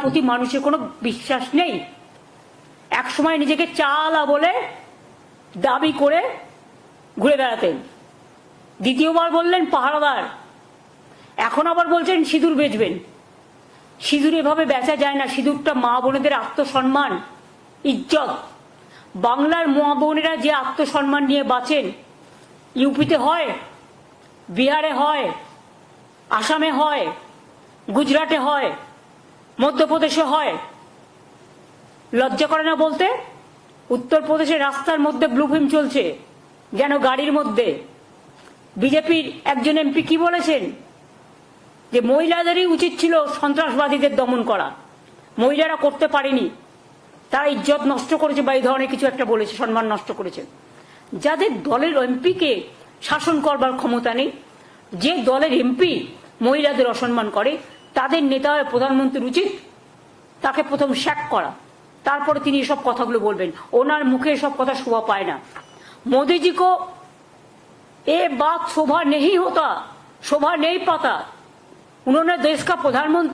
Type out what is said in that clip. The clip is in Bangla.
প্রতি মানুষের কোনো বিশ্বাস নেই। একসময় নিজেকে চালা বলে দাবি করে ঘুরে বেড়াতেন। দ্বিতীয়বার বললেন, পাহারাদার, এখন আবার বলছেন সিঁদুর বেচবেন। সিঁদুর এভাবে বেচা যায় না। সিঁদুরটা মা বোনেদের আত্মসম্মান, ইজ্জত। বাংলার মা বোনেরা যে আত্মসম্মান নিয়ে বাঁচেন, ইউপিতে হয়, বিহারে হয়, আসামে হয়, গুজরাটে হয় মধ্যপ্রদেশে হয়। লজ্জা করে না বলতে? উত্তরপ্রদেশের রাস্তার মধ্যে ব্লু ফিল্ম চলছে, যেন গাড়ির মধ্যে। বিজেপির একজন এমপি কি বলেছেন? যে মহিলাদেরই উচিত ছিল সন্ত্রাসবাদীদের দমন করা। মহিলারা করতে পারেনি। তারা ইজ্জত নষ্ট করেছে বা এই ধরনের কিছু একটা বলেছে, সম্মান নষ্ট করেছে। যাদের দলের এমপিকে শাসন করবার ক্ষমতা নেই, যে দলের এমপি মহিলাদের অসম্মান করে তাদের নেতা প্রধানমন্ত্রীর উচিত তাকে প্রথম শ্যাক করা। তারপরে তিনি এসব কথাগুলো বলবেন। ওনার মুখে এসব কথা শোভা পায় না। মোদীজি কো এ বাত শোভা নেই হতা, শোভা নেই পাতা। উনোনে দেশকা প্রধানমন্ত্রী